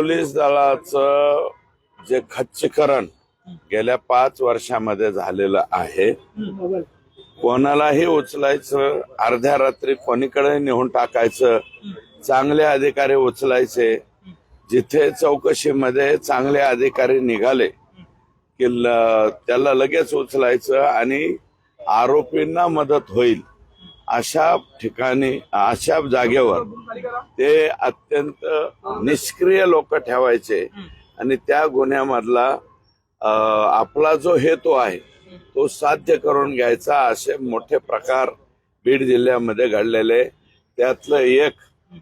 Police दलाचं जे खच्चीकरण गेल्या पाच वर्षामध्ये झालेलं आहे कोणालाही उचलायचं अर्ध्या रात्री कोणीकडे नेऊन टाकायचं चांगले अधिकारी उचलायचे जिथे चौकशीमध्ये चांगले अधिकारी निघाले की त्याला लगेच उचलायचं आणि आरोपींना मदत होईल. अशा ठिकाणी अशा जागेवर ते अत्यंत निष्क्रिय लोक ठेवायचे. आणि त्या गुन्ह्यामधला आपला जो हेतू आहे तो साध्य करून घ्यायचा असे मोठे प्रकार बीड जिल्ह्यामध्ये घडलेले. त्यातलं एक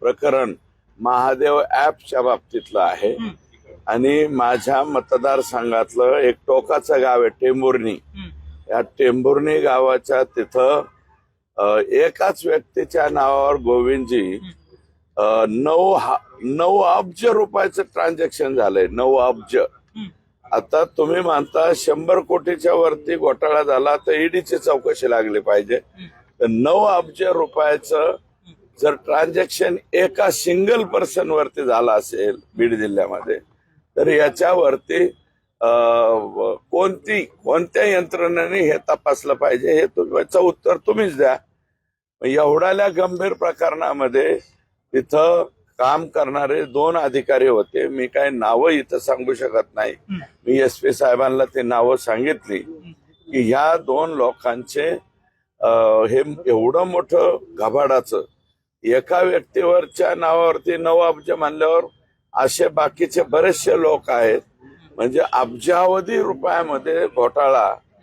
प्रकरण महादेव ऍपच्या बाबतीतलं आहे. आणि माझ्या मतदारसंघातलं एक टोकाचं गाव आहे टेंभुर्णी. या टेंभुर्णी गावाच्या तिथं एकाच व्यक्तीच्या नावावर गोविंदजी नऊ नऊ अब्ज रुपयाचं ट्रान्झॅक्शन झालंय नऊ अब्ज. आता तुम्ही मानता शंभर कोटीच्या वरती घोटाळा झाला तर ईडीची चौकशी लागली पाहिजे. तर नऊ अब्ज रुपयाचं जर ट्रान्झॅक्शन एका सिंगल पर्सन वरती झाला असेल बीड जिल्ह्यामध्ये तर याच्यावरती कोणती कोणत्या यंत्रणेने हे तपासलं पाहिजे हे उत्तर तुम्हीच द्या. एवढ्याल्या गंभीर प्रकरणामध्ये तिथं काम करणारे दोन अधिकारी होते. मी काय नावं इथं सांगू शकत नाही. मी एस पी साहेबांना ते नावं सांगितली की ह्या दोन लोकांचे हे एवढं मोठं घबाडाचं एका व्यक्तीवरच्या नावावरती नऊ अब्ज मानल्यावर असे बाकीचे बरेचसे लोक आहेत. म्हणजे अब्जावधी रुपयामध्ये घोटाळा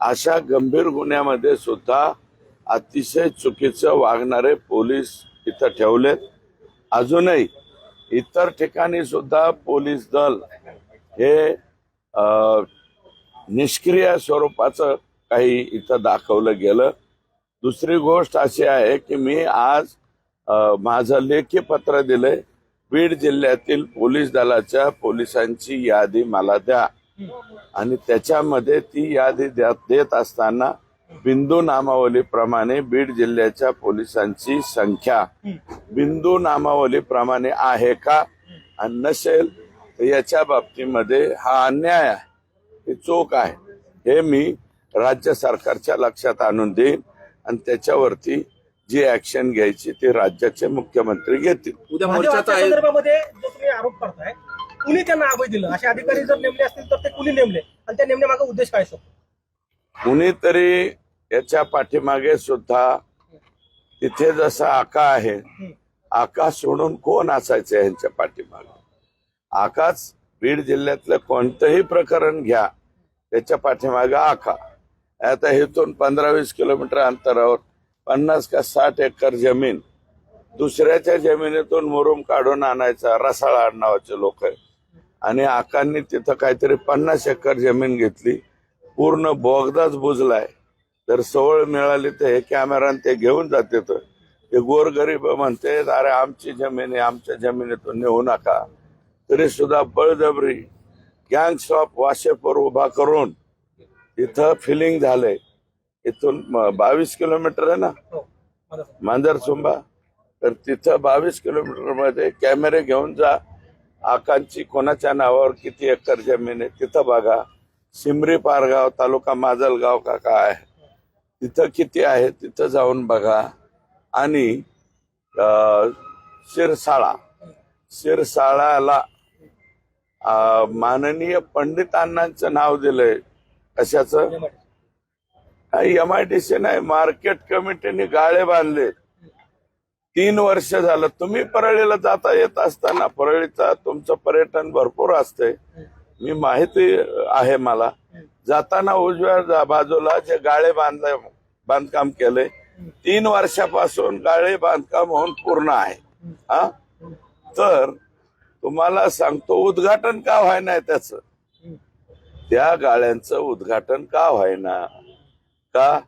अशा गंभीर गुन्ह्यामध्ये सुद्धा अतिशय चुकीचं वागणारे पोलीस इथं ठेवलेत. अजूनही इतर ठिकाणी सुद्धा पोलीस दल हे निष्क्रिय स्वरूपाचं काही इथं दाखवलं गेलं. दुसरी गोष्ट अशी आहे की मी आज माझं लेखी पत्र दिलंय. बीड जिल्ह्यातील पोलीस दलाच्या पोलिसांची यादी मला द्या. आणि त्याच्यामध्ये ती यादी देत असताना बिंदू नामावलीप्रमाणे बीड जिल्ह्याच्या पोलिसांची संख्या बिंदू नामावलीप्रमाणे आहे का? आणि नसेल तर याच्या बाबतीमध्ये हा अन्याय आहे. हे चोख आहे. हे मी राज्य सरकारच्या लक्षात आणून देईन आणि त्याच्यावरती जी ऍक्शन घ्यायची ती राज्याचे मुख्यमंत्री घेतील. उद्या मोर्चाचा तुम्ही आरोप करताय कुणी त्यांना अभय दिलं? असे अधिकारी जर नेमले असतील तर ते कुणी नेमले? आणि त्या नेमण्यामागे उद्देश काय असतो कुणीतरी याच्या पाठीमागे सुद्धा तिथे जसा आका आहे आका सोडून कोण असायचं यांच्या पाठीमागे? आकाच बीड जिल्ह्यातलं कोणतंही प्रकरण घ्या त्याच्या पाठीमागे आका. आता इथून पंधरा वीस किलोमीटर अंतरावर पन्नास का साठ एकर जमीन दुसऱ्याच्या जमिनीतून मुरुम काढून आणायचा रसाळा आडनावाचे लोक आहेत. आणि आकांनी तिथं काहीतरी पन्नास एकर जमीन घेतली. पूर्ण बोगदाच बुजलाय. तर सवळ मिळाली तर हे कॅमेरा ते घेऊन जाते तर. ते गोरगरीब म्हणते अरे आमची जमीन आहे आमच्या जमिनीतून नेऊ नका. तरी सुद्धा बळजबरी गँग्स ऑफ वाशेपूर उभा करून तिथं फिलिंग झालंय. इथून बावीस किलोमीटर आहे ना? हो माझा मांजरसुंबा. तर तिथं बावीस किलोमीटरमध्ये कॅमेरे घेऊन जा. आकांची कोणाच्या नावावर किती एकर जमीन आहे तिथं बघा. सिमरी पारगाव तालुका माजलगाव का काय तिथं किती आहे तिथं जाऊन बघा. आणि शिरसाळा. शिरसाळाला माननीय पंडितांनांचं नाव दिलंय. कशाचं? M I D C. नाही मार्केट कमिटीने गाळे बांधले तीन वर्ष झालं तुम्ही परळीला जाता येत असताना परळीचा तुमचं पर्यटन भरपूर असते. मी माहिती आहे मला. जाताना उजव्या जा- बाजूला जे गाळे बांधले बांधकाम केले तीन वर्षापासून गाळे बांधकाम होऊन पूर्ण आहे. हा? तर तुम्हाला सांगतो उद्घाटन का व्हायना नाही त्याचं? त्या गाळ्यांचं उद्घाटन का व्हायना? का?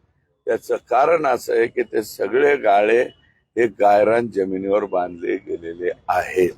त्याचं कारण असं आहे की ते सगळे गाळे हे गायरान जमिनीवर बांधले गेलेले आहेत